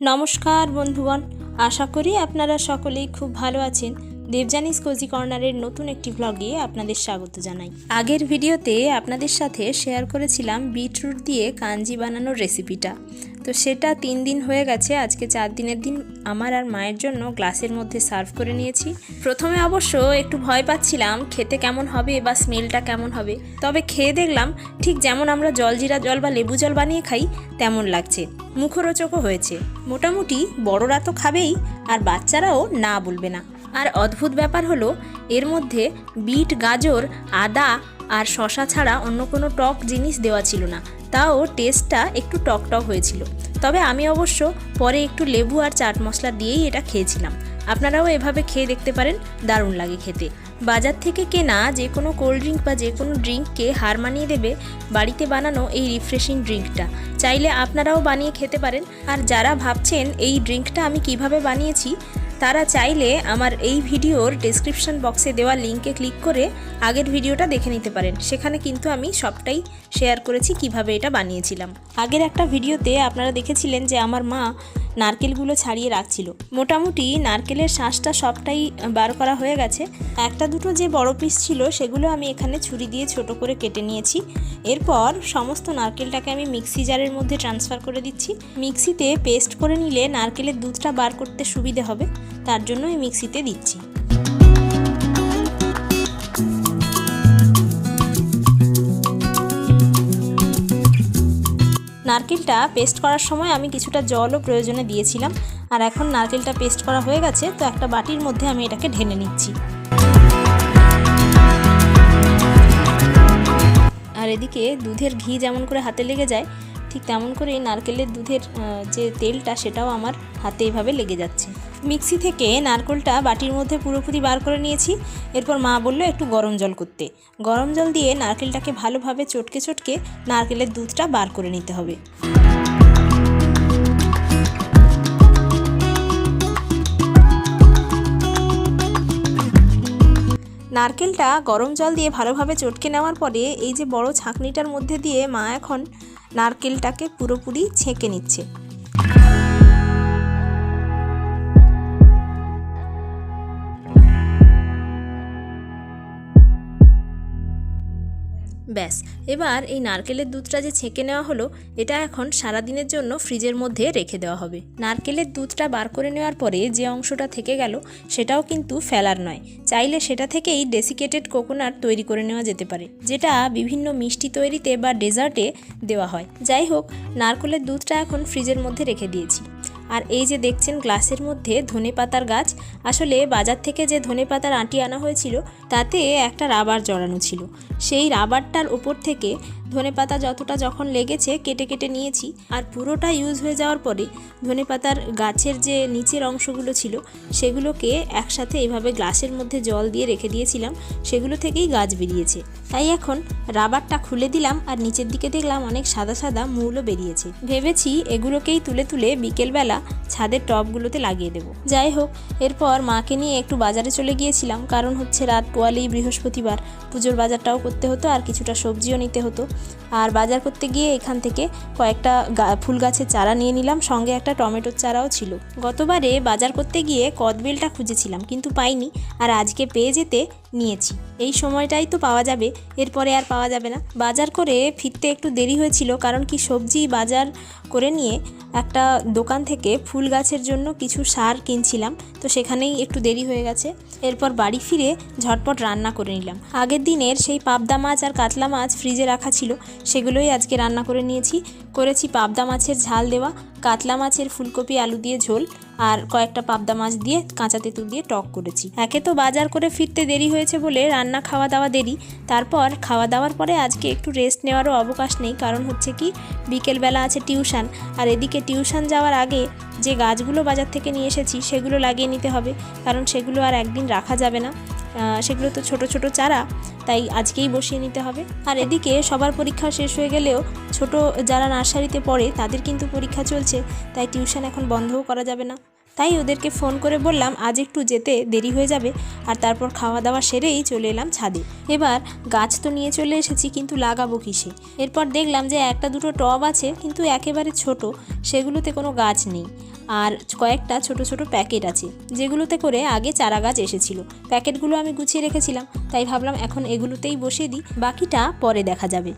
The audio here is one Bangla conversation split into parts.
নমস্কার বন্ধুগণ, আশা করি আপনারা সকলেই খুব ভালো আছেন। দেবজানিস কোজি কর্নারের নতুন একটি ভ্লগে আপনাদের স্বাগত জানাই। আগের ভিডিওতে আপনাদের সাথে শেয়ার করেছিলাম বিটরুট দিয়ে কাঞ্জি বানানোর রেসিপিটা তো সেটা তিন দিন হয়ে গেছে, আজকে চার দিনের দিন আমার আর মায়ের জন্য গ্লাসের মধ্যে সার্ভ করে নিয়েছি। প্রথমে অবশ্য একটু ভয় পাচ্ছিলাম, খেতে কেমন হবে বা স্মেলটা কেমন হবে, তবে খেয়ে দেখলাম ঠিক যেমন আমরা জলজিরা জল বা লেবু জল বানিয়ে খাই, তেমন লাগছে। মুখরোচকও হয়েছে। মোটামুটি বড়রা তো খাবেই, আর বাচ্চারাও না বলবে না। আর অদ্ভুত ব্যাপার হলো, এর মধ্যে বিট, গাজর, আদা আর শশা ছাড়া অন্য কোনো টক জিনিস দেওয়া ছিল না। তাও টেস্টটা একটু টক টক হয়েছিল। তবে আমি অবশ্য পরে একটু লেবু আর চাট মশলা দিয়েই এটা খেয়েছিলাম। আপনারাও এভাবে খেয়ে দেখতে পারেন, দারুণ লাগে খেতে। বাজার থেকে কেনা যে কোনো কোল্ড ড্রিঙ্ক বা যে কোনো ড্রিঙ্ককে হার মানিয়ে দেবে, বাড়িতে বানানো এই রিফ্রেশিং ড্রিঙ্কটা চাইলে আপনারাও বানিয়ে খেতে পারেন। আর যারা ভাবছেন এই ড্রিঙ্কটা আমি কীভাবে বানিয়েছি তারা চাইলে আমার এই ভিডিওর ডেসক্রিপশন বক্সে দেওয়া লিঙ্কে ক্লিক করে আগের ভিডিওটা দেখে নিতে পারেন। সেখানে কিন্তু আমি সবটাই শেয়ার করেছি কীভাবে এটা বানিয়েছিলাম। আগের একটা ভিডিওতে আপনারা দেখেছিলেন যে আমার মা নারকেলগুলো ছাড়িয়ে রাখছিল। মোটামুটি নারকেলের শাঁসটা সবটাই বার করা হয়ে গেছে। একটা দুটো যে বড় পিস ছিল, সেগুলো আমি এখানে ছুরি দিয়ে ছোট করে কেটে নিয়েছি। এরপর সমস্ত নারকেলটাকে আমি মিক্সি জারের মধ্যে ট্রান্সফার করে দিচ্ছি। মিক্সিতে পেস্ট করে নিলে নারকেলের দুধটা বার করতে সুবিধে হবে। তার জন্য এই মিক্সিতে দিচ্ছি। নারকেলটা পেস্ট করার সময় আমি কিছুটা জলও প্রয়োজনে দিয়েছিলাম, আর এখন নারকেলটা পেস্ট করা হয়ে গেছে, তো একটা বাটির মধ্যে আমি এটাকে ঢেলে নিচ্ছি। আর এদিকে দুধের ঘি যেমন করে হাতে লেগে যায়, ঠিক তেমন করে নারকেলের দুধের যে তেলটা সেটাও আমার হাতে এভাবে লেগে যাচ্ছে। মিক্সি থেকে নারকেলটা বাটির মধ্যে পুরোপুরি বার করে নিয়েছি। এরপর মা বলল, একটু গরম জল করতে। গরম জল দিয়ে নারকেলটাকে ভালোভাবে চটকে চটকে নারকেলের দুধটা বার করে নিতে হবে। নারকেলটা গরম জল দিয়ে ভালোভাবে চটকে নেওয়ার পরে এই যে বড় ছাঁকনিটার মধ্যে দিয়ে মা এখন নারকেলটাকে পুরোপুরি ছেঁকে নিচ্ছে। ব্যাস, এবার এই নারকেলের দুধটা যে ছেঁকে নেওয়া হলো, এটা এখন সারা দিনের জন্য ফ্রিজের মধ্যে রেখে দেওয়া হবে। নারকেলের দুধটা বার করে নেওয়ার পরে যে অংশটা থেকে গেল, সেটাও কিন্তু ফেলার নয়। চাইলে সেটা থেকেই ডেসিকেটেড কোকোনাট তৈরি করে নেওয়া যেতে পারে, যেটা বিভিন্ন মিষ্টি তৈরিতে বা ডেজার্টে দেওয়া হয়। যাই হোক, নারকেলের দুধটা এখন ফ্রিজের মধ্যে রেখে দিয়েছি। আর এই যে দেখছেন গ্লাসের মধ্যে ধনে পাতার গাছ, আসলে বাজার থেকে যে ধনে পাতার আঁটি আনা হয়েছিল, তাতে একটা রাবার জড়ানো ছিল। সেই রাবারটার ওপর থেকে ধনে পাতা যতটা যখন লেগেছে কেটে কেটে নিয়েছি আর পুরোটা ইউজ হয়ে যাওয়ার পরে ধনে পাতার গাছের যে নিচের অংশগুলো ছিল সেগুলোকে একসাথে এভাবে গ্লাসের মধ্যে জল দিয়ে রেখে দিয়েছিলাম, সেগুলো থেকেই গাছ বেরিয়েছে। তাই এখন রাবারটা খুলে দিলাম আর নিচের দিকে দেখলাম অনেক সাদা সাদা মূলও বেরিয়েছে। ভেবেছি এগুলোকেই তুলে তুলে বিকেলবেলা ছাদের টবগুলোতে লাগিয়ে দেবো। যাই হোক, এরপর মাকে নিয়ে একটু বাজারে চলে গিয়েছিলাম, কারণ হচ্ছে রাত পোয়ালেই বৃহস্পতিবার। পুজোর বাজারটাও করতে হতো আর কিছুটা সবজিও নিতে হতো। আর বাজার করতে গিয়ে এখান থেকে কয়েকটা ফুল গাছের চারা নিয়ে নিলাম, সঙ্গে একটা টমেটোর চারাও ছিল। গতবারে বাজার করতে গিয়ে কদবেলটা খুঁজেছিলাম, কিন্তু পাইনি। আর আজকে পেয়ে যেতে নিয়েছি। এই সময়টাই তো পাওয়া যাবে। এরপরে আর পাওয়া যাবে না। বাজার করে ফিরতে একটু দেরি হয়েছিল কারণ কি সবজি বাজার করে নিয়ে একটা দোকান থেকে ফুল গাছের জন্য কিছু সার কিনছিলাম। তো সেখানেই একটু দেরি হয়ে গেছে। এরপর বাড়ি ফিরে ঝটপট রান্না করে নিলাম। আগের দিনের সেই পাবদা মাছ আর কাতলা মাছ ফ্রিজে রাখা ছিল। সেগুলোই আজকে রান্না করে নিয়েছি। করেছি পাবদা মাছের ঝাল দেওয়া, কাতলা মাছের ফুলকপি, আলু দিয়ে ঝোল আর কয়েকটা পাবদা মাছ দিয়ে কাঁচা তেঁতুল দিয়ে টক করেছি। একে তো বাজার করে ফিরতে দেরি হয়েছে বলে রান্না খাওয়া দাওয়া দেরি। তারপর খাওয়া দাওয়ার পরে আজকে একটু রেস্ট নেওয়ারও অবকাশ নেই। কারণ হচ্ছে কি, বিকেলবেলা আছে টিউশন আর এদিকে টিউশন যাওয়ার আগে যে গাছগুলো বাজার থেকে নিয়ে এসেছি, সেগুলো লাগিয়ে নিতে হবে। কারণ সেগুলো আর একদিন রাখা যাবে না। সেগুলো তো ছোট ছোট চারা, তাই আজকেই বসিয়ে নিতে হবে। আর এদিকে সবার পরীক্ষা শেষ হয়ে গেলেও ছোট যারা নার্সারিতে পড়ে, তাদের কিন্তু পরীক্ষা চলছে, তাই টিউশন এখন বন্ধও করা যাবে না। তাই ওদেরকে ফোন করে বললাম, আজ একটু যেতে দেরি হয়ে যাবে। আর তারপর খাওয়া দাওয়া সেরেই চলে এলাম ছাদে। এবার গাছ তো নিয়ে চলে এসেছি, কিন্তু লাগাবো কিসে? এরপর দেখলাম যে একটা দুটো টব আছে, কিন্তু একেবারে ছোট, সেগুলোতে কোনো গাছ নেই। আর কয়েকটা ছোট ছোট প্যাকেট আছে, যেগুলোতে করে আগে চারা গাছ এসেছিল। প্যাকেটগুলো আমি গুছিয়ে রেখেছিলাম, তাই ভাবলাম এখন এগুলোতেই বসিয়ে দিই, বাকিটা পরে দেখা যাবে।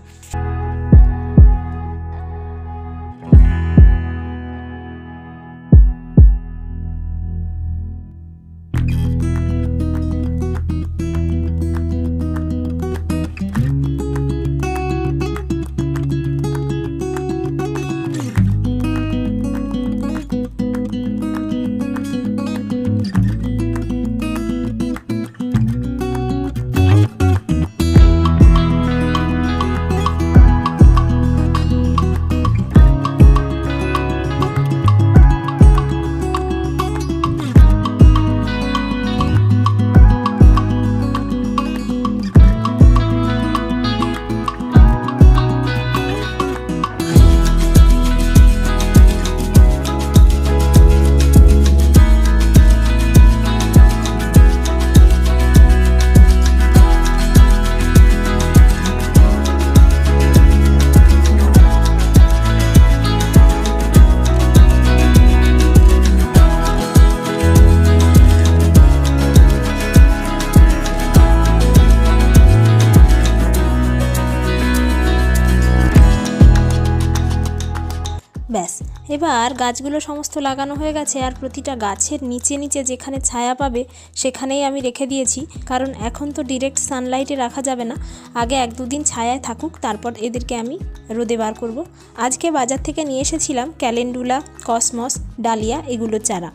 এবার গাছগুলো সমস্ত লাগানো হয়ে গেছে আর প্রতিটা গাছের নিচে নিচে যেখানে ছায়া পাবে সেখানেই আমি রেখে দিয়েছি। কারণ এখন তো ডিরেক্ট সানলাইটে রাখা যাবে না। আগে এক দুদিন ছায়ায় থাকুক, তারপর এদেরকে আমি রোদে বার করব। আজকে বাজার থেকে নিয়ে এসেছিলাম ক্যালেন্ডুলা, কসমস, ডালিয়া, এগুলো চারা।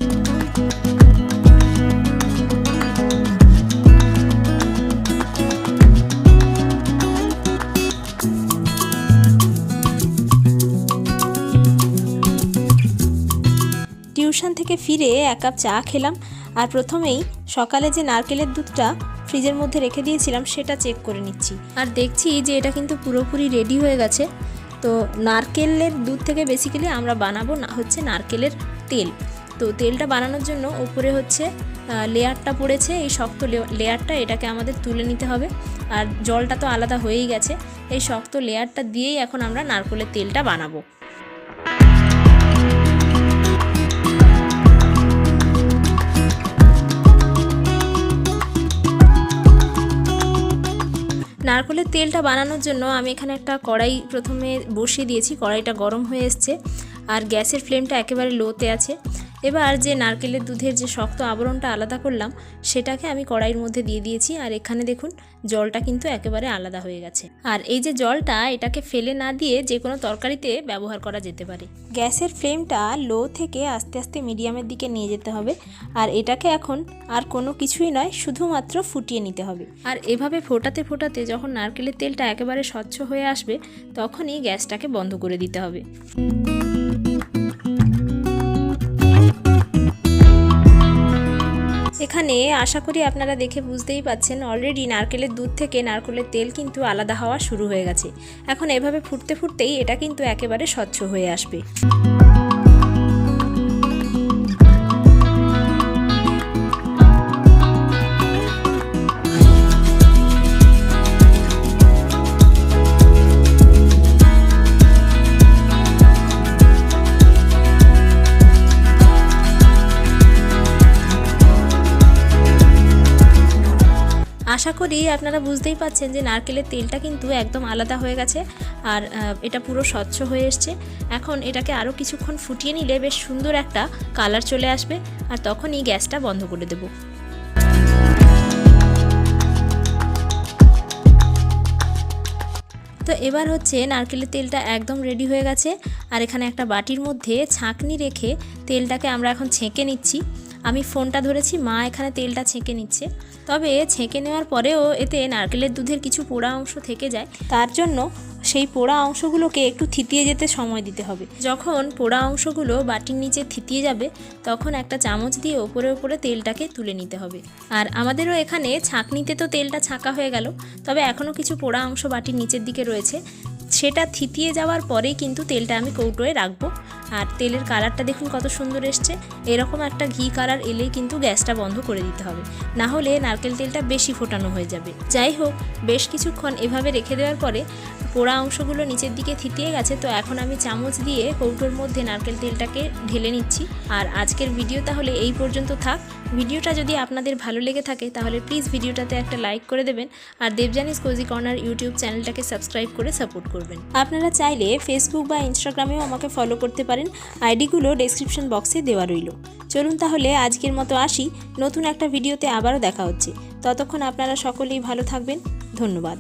থেকে ফিরে এক কাপ চা খেলাম আর প্রথমেই সকালে যে নারকেলের দুধটা ফ্রিজের মধ্যে রেখে দিয়েছিলাম, সেটা চেক করে নিচ্ছি। আর দেখছি যে এটা কিন্তু পুরোপুরি রেডি হয়ে গেছে। তো নারকেলের দুধ থেকে বেসিক্যালি আমরা বানাবো না, হচ্ছে নারকেলের তেল। তো তেলটা বানানোর জন্য উপরে হচ্ছে লেয়ারটা পড়েছে, এই শক্ত লেয়ারটা এটাকে আমাদের তুলে নিতে হবে। আর জলটা তো আলাদা হয়েই গেছে, এই শক্ত লেয়ারটা দিয়েই এখন আমরা নারকেলের তেলটা বানাবো। নারকেলের তেলটা বানানোর জন্য আমি এখানে একটা কড়াই প্রথমে বসিয়ে দিয়েছি। কড়াইটা গরম হয়ে এসছে। আর গ্যাসের ফ্লেমটা একেবারে লোতে আছে। এবার যে নারকেলের দুধের যে শক্ত আবরণটা আলাদা করলাম, সেটাকে আমি কড়াইয়ের মধ্যে দিয়ে দিয়েছি, আর এখানে দেখুন, জলটা কিন্তু একেবারে আলাদা হয়ে গেছে। আর এই যে জলটা, এটাকে ফেলে না দিয়ে যে কোনো তরকারিতে ব্যবহার করা যেতে পারে। গ্যাসের ফ্লেমটা লো থেকে আস্তে আস্তে মিডিয়ামের দিকে নিয়ে যেতে হবে, আর এটাকে এখন আর কোনো কিছুই নয়, শুধুমাত্র ফুটিয়ে নিতে হবে। আর এভাবে ফোটাতে ফোটাতে যখন নারকেলের তেলটা একেবারে স্বচ্ছ হয়ে আসবে, তখনই গ্যাসটাকে বন্ধ করে দিতে হবে। এখানে আশা করি আপনারা দেখে বুঝতেই পাচ্ছেন অলরেডি নারকেলের দুধ থেকে নারকেলের তেল কিন্তু আলাদা হওয়া শুরু হয়ে গেছে। এখন এভাবে ফুটতে ফুটতেই এটা কিন্তু একেবারে স্বচ্ছ হয়ে আসবে। আশা করি আপনারা বুঝতেই পাচ্ছেন যে নারকেলের তেলটা কিন্তু একদম আলাদা হয়ে গেছে আর এটা পুরো স্বচ্ছ হয়ে এসছে। এখন এটাকে আরও কিছুক্ষণ ফুটিয়ে নিলে বেশ সুন্দর একটা কালার চলে আসবে আর তখনই গ্যাসটা বন্ধ করে দেবো। তো এবার হচ্ছে নারকেলের তেলটা একদম রেডি হয়ে গেছে। আর এখানে একটা বাটির মধ্যে ছাঁকনি রেখে তেলটাকে আমরা এখন ছেঁকে নিচ্ছি। আমি ফোনটা ধরেছি, মা এখানে তেলটা ছেঁকে নিচ্ছে। তবে ছেঁকে নেওয়ার পরেও এতে নারকেলের দুধের কিছু পোড়া অংশ থেকে যায়। তার জন্য সেই পোড়া অংশগুলোকে একটু থিতিয়ে যেতে সময় দিতে হবে। যখন পোড়া অংশগুলো বাটির নিচে থিতিয়ে যাবে, তখন একটা চামচ দিয়ে ওপরে ওপরে তেলটাকে তুলে নিতে হবে। আর আমাদেরও এখানে ছাঁকনিতে তো তেলটা ছাঁকা হয়ে গেল, তবে এখনও কিছু পোড়া অংশ বাটির নিচের দিকে রয়েছে। সেটা থিতিয়ে যাওয়ার পরেই কিন্তু তেলটা আমি কৌটোয় রাখব। আর তেলের কালারটা দেখুন কত সুন্দর এসছে। এরকম একটা ঘি কালার এলেই কিন্তু গ্যাসটা বন্ধ করে দিতে হবে। না হলে নারকেল তেলটা বেশি ফোটানো হয়ে যাবে। যাই হোক, বেশ কিছুক্ষণ এভাবে রেখে দেওয়ার পরে পোড়া অংশগুলো নিচের দিকে থিতিয়ে গেছে। তো এখন আমি চামচ দিয়ে কৌটোর মধ্যে নারকেল তেলটাকে ঢেলে নিচ্ছি। আর আজকের ভিডিও তাহলে এই পর্যন্ত থাক। ভিডিওটা যদি আপনাদের ভালো লেগে থাকে, তাহলে প্লিজ ভিডিওটাতে একটা লাইক করে দেবেন আর দেবজানিস কোজি কর্নার ইউটিউব চ্যানেলটাকে সাবস্ক্রাইব করে সাপোর্ট করবেন। আপনারা চাইলে ফেসবুক বা ইনস্টাগ্রামেও আমাকে ফলো করতে পারেন, আইডিগুলো ডেসক্রিপশন বক্সে দেওয়া রইল। চলুন তাহলে আজকের মতো আসি, নতুন একটা ভিডিওতে আবারও দেখা হচ্ছে। ততক্ষণ আপনারা সকলেই ভালো থাকবেন, ধন্যবাদ।